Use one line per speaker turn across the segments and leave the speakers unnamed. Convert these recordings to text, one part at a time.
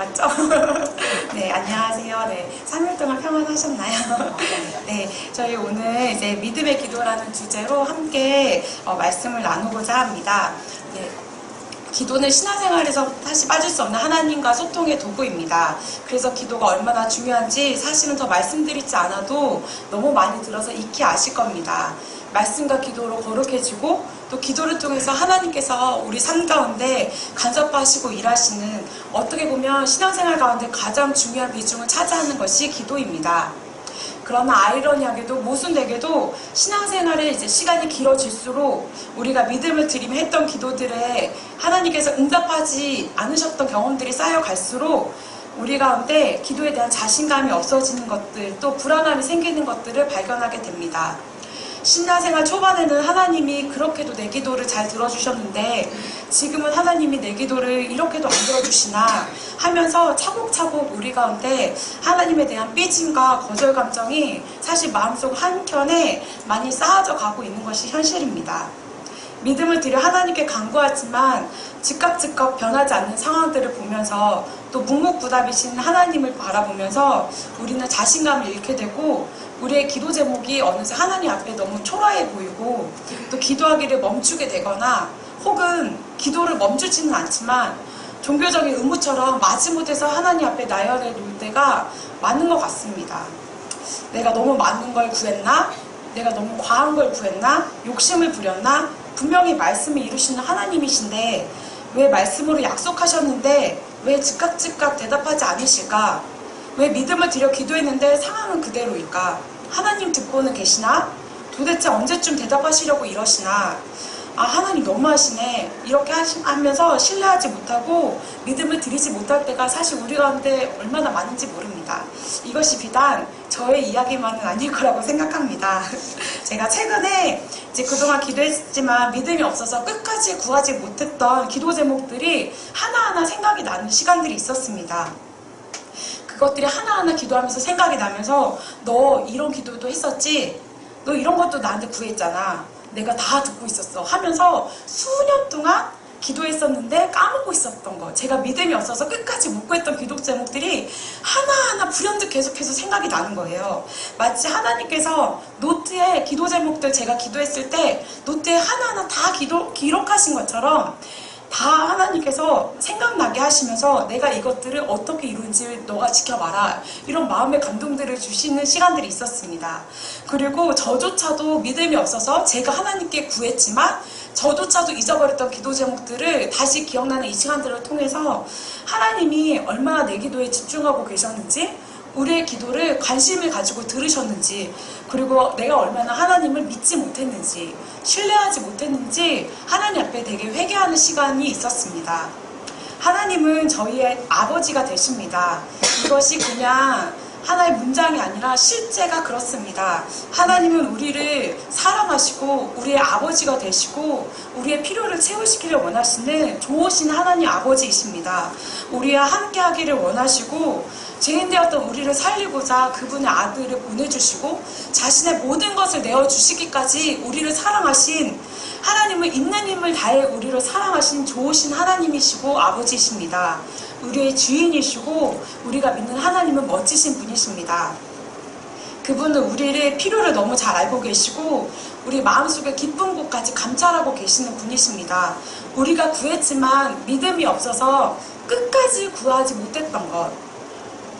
맞죠? 네, 안녕하세요. 네, 3일 동안 평안하셨나요? 네, 저희 오늘 이제 믿음의 기도라는 주제로 함께 어, 말씀을 나누고자 합니다. 네, 기도는 신앙생활에서 사실 빠질 수 없는 하나님과 소통의 도구입니다. 그래서 기도가 얼마나 중요한지 사실은 더 말씀드리지 않아도 너무 많이 들어서 익히 아실 겁니다. 말씀과 기도로 거룩해지고 또 기도를 통해서 하나님께서 우리 삶 가운데 간섭하시고 일하시는 어떻게 보면 신앙생활 가운데 가장 중요한 비중을 차지하는 것이 기도입니다. 그러나 아이러니하게도 모순되게도 신앙생활에 이제 시간이 길어질수록 우리가 믿음을 드리며 했던 기도들에 하나님께서 응답하지 않으셨던 경험들이 쌓여갈수록 우리 가운데 기도에 대한 자신감이 없어지는 것들 또 불안함이 생기는 것들을 발견하게 됩니다. 신앙생활 초반에는 하나님이 그렇게도 내 기도를 잘 들어주셨는데 지금은 하나님이 내 기도를 이렇게도 안 들어주시나 하면서 차곡차곡 우리 가운데 하나님에 대한 삐짐과 거절 감정이 사실 마음속 한켠에 많이 쌓아져 가고 있는 것이 현실입니다. 믿음을 들여 하나님께 간구하지만 즉각 즉각 변하지 않는 상황들을 보면서 또 묵묵부답이신 하나님을 바라보면서 우리는 자신감을 잃게 되고 우리의 기도 제목이 어느새 하나님 앞에 너무 초라해 보이고 또 기도하기를 멈추게 되거나 혹은 기도를 멈추지는 않지만 종교적인 의무처럼 마지못해서 하나님 앞에 나열해 놓을 때가 많은 것 같습니다. 내가 너무 많은 걸 구했나? 내가 너무 과한 걸 구했나? 욕심을 부렸나? 분명히 말씀을 이루시는 하나님이신데 왜 말씀으로 약속하셨는데 왜 즉각 즉각 대답하지 않으실까? 왜 믿음을 들여 기도했는데 상황은 그대로일까? 하나님 듣고는 계시나? 도대체 언제쯤 대답하시려고 이러시나? 아, 하나님 너무하시네. 이렇게 하면서 신뢰하지 못하고 믿음을 드리지 못할 때가 사실 우리 가운데 얼마나 많은지 모릅니다. 이것이 비단 저의 이야기만은 아닐 거라고 생각합니다. 제가 최근에 이제 그동안 기도했지만 믿음이 없어서 끝까지 구하지 못했던 기도 제목들이 하나하나 생각이 나는 시간들이 있었습니다. 그것들이 하나하나 기도하면서 생각이 나면서 너 이런 기도도 했었지? 너 이런 것도 나한테 구했잖아. 내가 다 듣고 있었어. 하면서 수년 동안 기도했었는데 까먹고 있었던 거. 제가 믿음이 없어서 끝까지 못 구했던 기도 제목들이 하나하나 불현듯 계속해서 생각이 나는 거예요. 마치 하나님께서 노트에 기도 제목들 제가 기도했을 때 노트에 하나하나 다 기도, 기록하신 것처럼 다 하나님께서 생각나게 하시면서 내가 이것들을 어떻게 이룬지 너가 지켜봐라. 이런 마음의 감동들을 주시는 시간들이 있었습니다. 그리고 저조차도 믿음이 없어서 제가 하나님께 구했지만 저조차도 잊어버렸던 기도 제목들을 다시 기억나는 이 시간들을 통해서 하나님이 얼마나 내 기도에 집중하고 계셨는지 우리의 기도를 관심을 가지고 들으셨는지 그리고 내가 얼마나 하나님을 믿지 못했는지 신뢰하지 못했는지 하나님 앞에 되게 회개하는 시간이 있었습니다. 하나님은 저희의 아버지가 되십니다. 이것이 그냥 하나의 문장이 아니라 실제가 그렇습니다. 하나님은 우리를 사랑하시고 우리의 아버지가 되시고 우리의 필요를 채우시기를 원하시는 좋으신 하나님 아버지이십니다. 우리와 함께 하기를 원하시고 죄인 되었던 우리를 살리고자 그분의 아들을 보내주시고 자신의 모든 것을 내어주시기까지 우리를 사랑하신 하나님은 있는 힘을 다해 우리를 사랑하신 좋으신 하나님이시고 아버지이십니다. 우리의 주인이시고 우리가 믿는 하나님은 멋지신 분이십니다. 그분은 우리의 필요를 너무 잘 알고 계시고 우리 마음속에 기쁜 곳까지 감찰하고 계시는 분이십니다. 우리가 구했지만 믿음이 없어서 끝까지 구하지 못했던 것.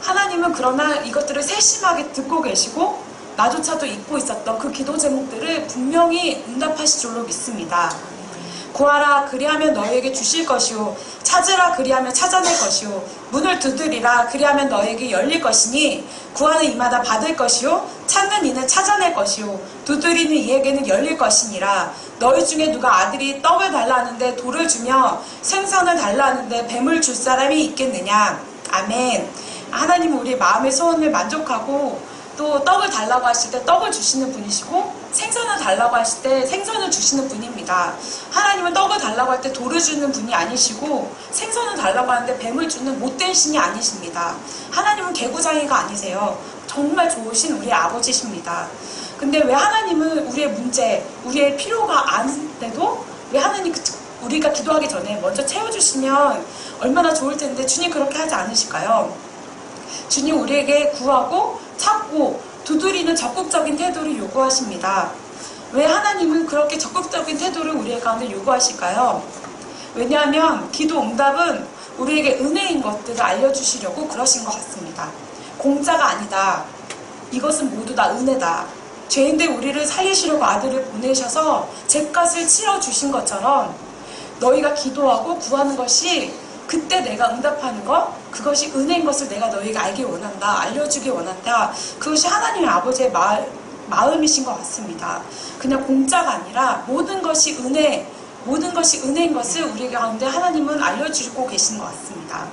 하나님은 그러나 이것들을 세심하게 듣고 계시고 나조차도 잊고 있었던 그 기도 제목들을 분명히 응답하실 줄로 믿습니다. 구하라 그리하면 너에게 주실 것이요. 찾으라 그리하면 찾아낼 것이요. 문을 두드리라 그리하면 너에게 열릴 것이니 구하는 이마다 받을 것이요. 찾는 이는 찾아낼 것이요. 두드리는 이에게는 열릴 것이니라. 너희 중에 누가 아들이 떡을 달라 하는데 돌을 주며 생선을 달라 하는데 뱀을 줄 사람이 있겠느냐? 아멘 하나님은 우리 마음의 소원을 만족하고 또 떡을 달라고 하실 때 떡을 주시는 분이시고 생선을 달라고 하실 때 생선을 주시는 분입니다. 하나님은 떡을 달라고 할 때 돌을 주는 분이 아니시고 생선을 달라고 하는데 뱀을 주는 못된 신이 아니십니다. 하나님은 개구장이가 아니세요. 정말 좋으신 우리 아버지십니다. 근데 왜 하나님은 우리의 문제, 우리의 필요가 아닌데도 왜 하나님 그 우리가 기도하기 전에 먼저 채워주시면 얼마나 좋을 텐데 주님 그렇게 하지 않으실까요? 주님 우리에게 구하고 찾고 두드리는 적극적인 태도를 요구하십니다. 왜 하나님은 그렇게 적극적인 태도를 우리의 가운데 요구하실까요? 왜냐하면 기도 응답은 우리에게 은혜인 것들을 알려주시려고 그러신 것 같습니다. 공짜가 아니다. 이것은 모두 다 은혜다. 죄인데 우리를 살리시려고 아들을 보내셔서 죄값을 치러 주신 것처럼 너희가 기도하고 구하는 것이 그때 내가 응답하는 것 그것이 은혜인 것을 내가 너희에게 알기 원한다 알려주기 원한다. 그것이 하나님의 아버지의 마, 마음이신 것 같습니다. 그냥 공짜가 아니라 모든 것이 은혜 모든 것이 은혜인 것을 우리 가운데 하나님은 알려주고 계신 것 같습니다.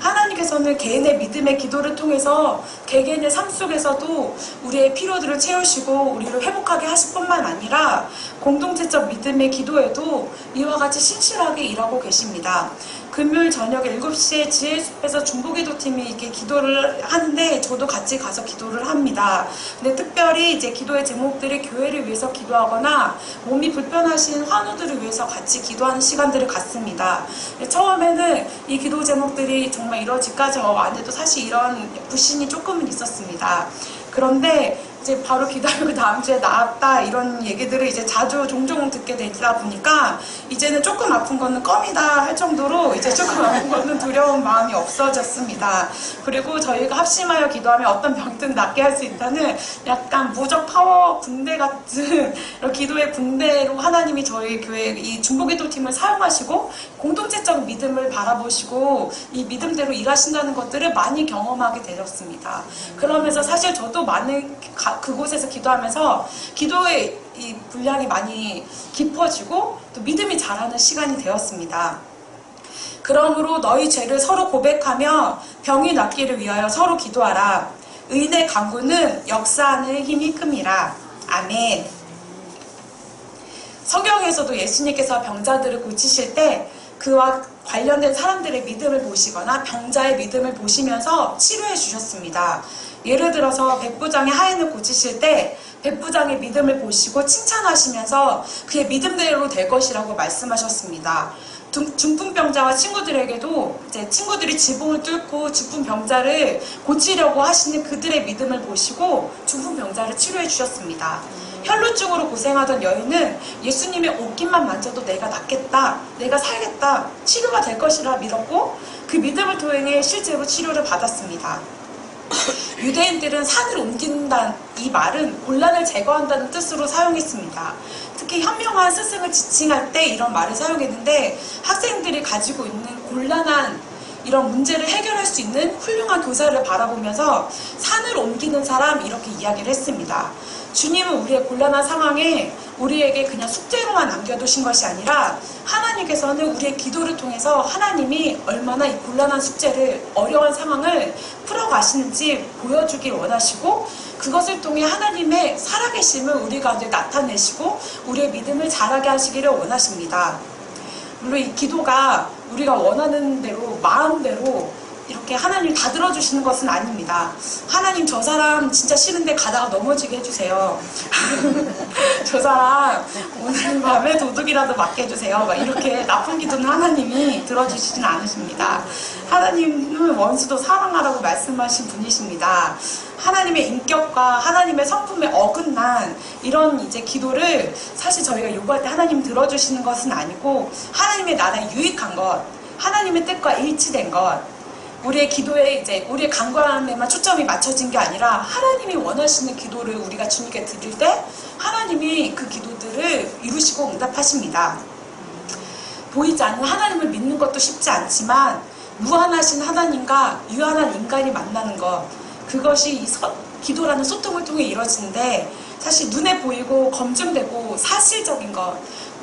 하나님께서는 개인의 믿음의 기도를 통해서 개개인의 삶 속에서도 우리의 피로들을 채우시고 우리를 회복하게 하실 뿐만 아니라 공동체적 믿음의 기도에도 이와 같이 신실하게 일하고 계십니다. 금요일 저녁 7시에 지혜숲에서 중보기도팀이 이렇게 기도를 하는데 저도 같이 가서 기도를 합니다. 근데 특별히 이제 기도의 제목들이 교회를 위해서 기도하거나 몸이 불편하신 환우들을 위해서 같이 기도하는 시간들을 갖습니다. 처음에는 이 기도 제목들이 정말 이루어질까 저 안에도 사실 이런 불신이 조금은 있었습니다. 그런데 이제 바로 기다리고 그 다음 주에 나왔다 이런 얘기들을 이제 자주 종종 듣게 되다 보니까 이제는 조금 아픈 거는 껌이다 할 정도로 이제 조금 아픈 거는 두려운 마음이 없어졌습니다. 그리고 저희가 합심하여 기도하면 어떤 병든 낫게 할 수 있다는 약간 무적 파워 붕대 같은 기도의 붕대로 하나님이 저희 교회 이 중보기도 팀을 사용하시고 공동체적 믿음을 바라보시고 이 믿음대로 일하신다는 것들을 많이 경험하게 되었습니다. 그러면서 사실 저도 많은 가- 그곳에서 기도하면서 기도의 이 분량이 많이 깊어지고 또 믿음이 자라는 시간이 되었습니다. 그러므로 너희 죄를 서로 고백하며 병이 낫기를 위하여 서로 기도하라. 의인의 강구는 역사하는 힘이 큼이라. 아멘. 성경에서도 예수님께서 병자들을 고치실 때 그와 관련된 사람들의 믿음을 보시거나 병자의 믿음을 보시면서 치료해 주셨습니다. 예를 들어서 백부장의 하인을 고치실 때 백부장의 믿음을 보시고 칭찬하시면서 그의 믿음대로 될 것이라고 말씀하셨습니다. 중- 중풍병자와 친구들에게도 이제 친구들이 지붕을 뚫고 중풍병자를 고치려고 하시는 그들의 믿음을 보시고 중풍병자를 치료해 주셨습니다. 혈루증으로 고생하던 여인은 예수님의 옷깃만 만져도 내가 낫겠다, 내가 살겠다, 치료가 될 것이라 믿었고 그 믿음을 통해 실제로 치료를 받았습니다. 유대인들은 산을 옮긴다는 이 말은 곤란을 제거한다는 뜻으로 사용했습니다. 특히 현명한 스승을 지칭할 때 이런 말을 사용했는데 학생들이 가지고 있는 곤란한 이런 문제를 해결할 수 있는 훌륭한 교사를 바라보면서 산을 옮기는 사람 이렇게 이야기를 했습니다. 주님은 우리의 곤란한 상황에 우리에게 그냥 숙제로만 남겨두신 것이 아니라 하나님께서는 우리의 기도를 통해서 하나님이 얼마나 이 곤란한 숙제를 어려운 상황을 풀어가시는지 보여주길 원하시고 그것을 통해 하나님의 살아계심을 우리 가운데 나타내시고 우리의 믿음을 자라게 하시기를 원하십니다. 물론 이 기도가 우리가 원하는 대로 마음대로 이렇게 하나님 다 들어주시는 것은 아닙니다. 하나님 저 사람 진짜 싫은데 가다가 넘어지게 해주세요. 저 사람 오늘 밤에 도둑이라도 맞게 해주세요. 막 이렇게 나쁜 기도는 하나님이 들어주시진 않으십니다. 하나님은 원수도 사랑하라고 말씀하신 분이십니다. 하나님의 인격과 하나님의 성품에 어긋난 이런 이제 기도를 사실 저희가 요구할 때 하나님 들어주시는 것은 아니고 하나님의 나라에 유익한 것, 하나님의 뜻과 일치된 것, 우리의 기도에 이제 우리의 간구함에만 초점이 맞춰진 게 아니라 하나님이 원하시는 기도를 우리가 주님께 드릴 때 하나님이 그 기도들을 이루시고 응답하십니다. 보이지 않는 하나님을 믿는 것도 쉽지 않지만 무한하신 하나님과 유한한 인간이 만나는 것 그것이 이 서- 기도라는 소통을 통해 이루어지는데 사실 눈에 보이고 검증되고 사실적인 것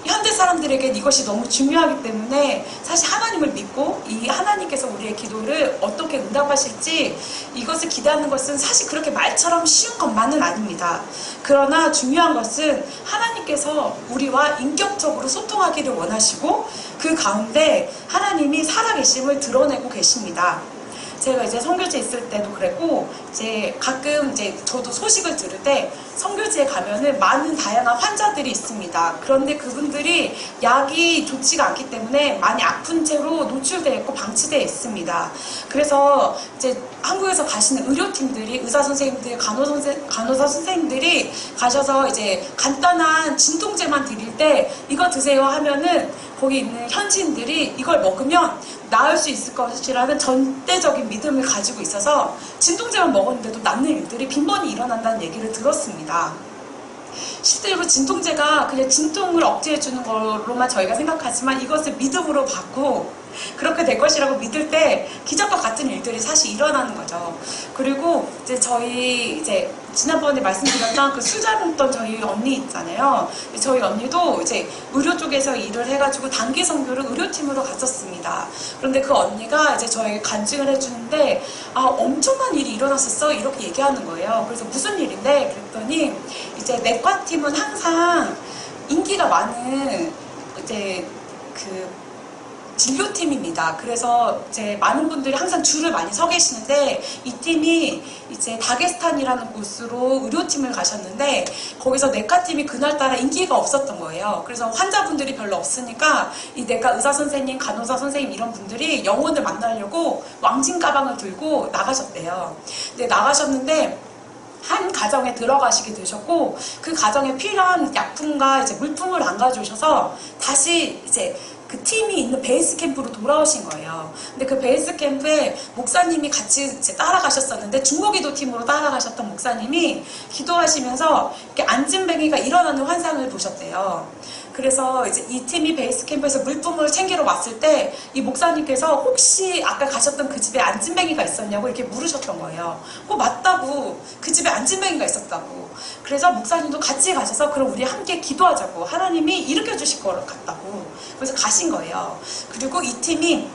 현대 사람들에겐 이것이 너무 중요하기 때문에 사실 하나님을 믿고 이 하나님께서 우리의 기도를 어떻게 응답하실지 이것을 기대하는 것은 사실 그렇게 말처럼 쉬운 것만은 아닙니다. 그러나 중요한 것은 하나님께서 우리와 인격적으로 소통하기를 원하시고 그 가운데 하나님이 살아계심을 드러내고 계십니다. 제가 이제 선교지에 있을 때도 그랬고 이제 가끔 이제 저도 소식을 들을 때 선교지에 가면은 많은 다양한 환자들이 있습니다. 그런데 그분들이 약이 좋지가 않기 때문에 많이 아픈 채로 노출되어 있고 방치되어 있습니다. 그래서 이제 한국에서 가시는 의료팀들이 의사 선생님들, 간호 선생, 간호사 선생님들이 가셔서 이제 간단한 진통제만 드릴 때 이거 드세요 하면은 거기 있는 현지인들이 이걸 먹으면 나을 수 있을 것이라는 전대적인 믿음을 가지고 있어서 진통제만 먹었는데도 낫는 일들이 빈번히 일어난다는 얘기를 들었습니다. 실제로 진통제가 그냥 진통을 억제해주는 걸로만 저희가 생각하지만 이것을 믿음으로 받고 그렇게 될 것이라고 믿을 때 기적과 같은 일들이 사실 일어나는 거죠. 그리고 이제 저희 이제 지난번에 말씀드렸던 그 수자 먹던 저희 언니 있잖아요. 저희 언니도 이제 의료 쪽에서 일을 해가지고 단기 선교를 의료팀으로 갔었습니다. 그런데 그 언니가 이제 저에게 간증을 해주는데 아 엄청난 일이 일어났었어 이렇게 얘기하는 거예요. 그래서 무슨 일인데 그랬더니 이제 내과팀은 항상 인기가 많은 이제 그 진료팀입니다. 그래서 이제 많은 분들이 항상 줄을 많이 서 계시는데 이 팀이 이제 다게스탄이라는 곳으로 의료팀을 가셨는데 거기서 내과팀이 그날따라 인기가 없었던 거예요. 그래서 환자분들이 별로 없으니까 이 내과 의사 선생님, 간호사 선생님 이런 분들이 영혼을 만나려고 왕진 가방을 들고 나가셨대요. 근데 나가셨는데 한 가정에 들어가시게 되셨고 그 가정에 필요한 약품과 이제 물품을 안 가져오셔서 다시 이제 그 팀이 있는 베이스 캠프로 돌아오신 거예요. 근데 그 베이스 캠프에 목사님이 같이 이제 따라가셨었는데 중고기도 팀으로 따라가셨던 목사님이 기도하시면서 이렇게 안진뱅이가 일어나는 환상을 보셨대요. 그래서 이제 이 팀이 베이스 캠프에서 물품을 챙기러 왔을 때 이 목사님께서 혹시 아까 가셨던 그 집에 안진뱅이가 있었냐고 이렇게 물으셨던 거예요. 어, 맞다고. 그 집에 안진뱅이가 있었다고. 그래서 목사님도 같이 가셔서 그럼 우리 함께 기도하자고. 하나님이 일으켜 주실 것 같다고. 그래서 가신 거예요. 그리고 이 팀이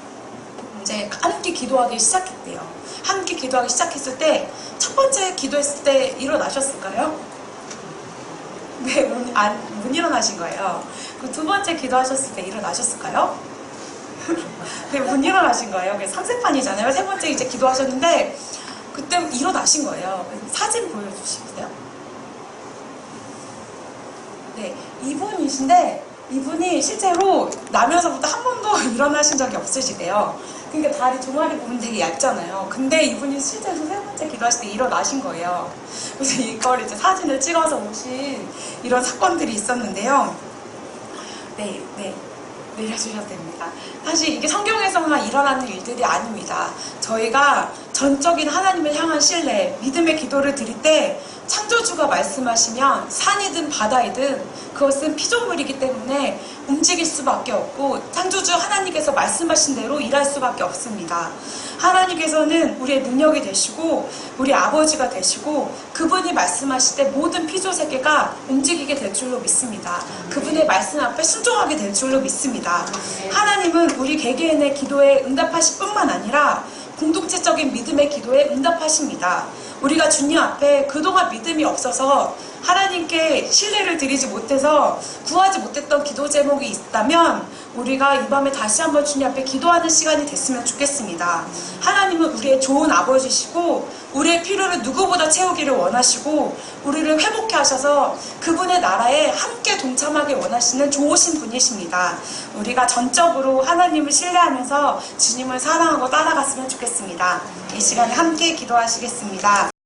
이제 함께 기도하기 시작했대요. 함께 기도하기 시작했을 때 첫 번째 기도했을 때 일어나셨을까요? 네, 못, 안, 못 일어나신 거예요. 그두 번째 기도하셨을 때 일어나셨을까요? 네, 못 일어나신 거예요. 상세판이잖아요. 세 번째 이제 기도하셨는데 그때 일어나신 거예요. 사진 보여주시겠어요? 네, 이분이신데 이분이 실제로 나면서부터 한 번도 일어나신 적이 없으시대요. 그러니까 다리 종아리 부분 되게 얇잖아요. 근데 이분이 실제로 세 번째 기도하실 때 일어나신 거예요. 그래서 이걸 이제 사진을 찍어서 오신 이런 사건들이 있었는데요. 네, 네. 내려주셔도 됩니다. 사실 이게 성경에서만 일어나는 일들이 아닙니다. 저희가 전적인 하나님을 향한 신뢰, 믿음의 기도를 드릴 때 창조주가 말씀하시면 산이든 바다이든 그것은 피조물이기 때문에 움직일 수밖에 없고 창조주 하나님께서 말씀하신 대로 일할 수밖에 없습니다. 하나님께서는 우리의 능력이 되시고 우리 아버지가 되시고 그분이 말씀하실 때 모든 피조 세계가 움직이게 될 줄로 믿습니다. 그분의 말씀 앞에 순종하게 될 줄로 믿습니다. 하나님은 우리 개개인의 기도에 응답하실 뿐만 아니라 공동체적인 믿음의 기도에 응답하십니다. 우리가 주님 앞에 그동안 믿음이 없어서 하나님께 신뢰를 드리지 못해서 구하지 못했던 기도 제목이 있다면 우리가 이 밤에 다시 한번 주님 앞에 기도하는 시간이 됐으면 좋겠습니다. 하나님은 우리의 좋은 아버지시고 우리의 필요를 누구보다 채우기를 원하시고 우리를 회복해 하셔서 그분의 나라에 함께 동참하게 원하시는 좋으신 분이십니다. 우리가 전적으로 하나님을 신뢰하면서 주님을 사랑하고 따라갔으면 좋겠습니다. 이 시간에 함께 기도하시겠습니다.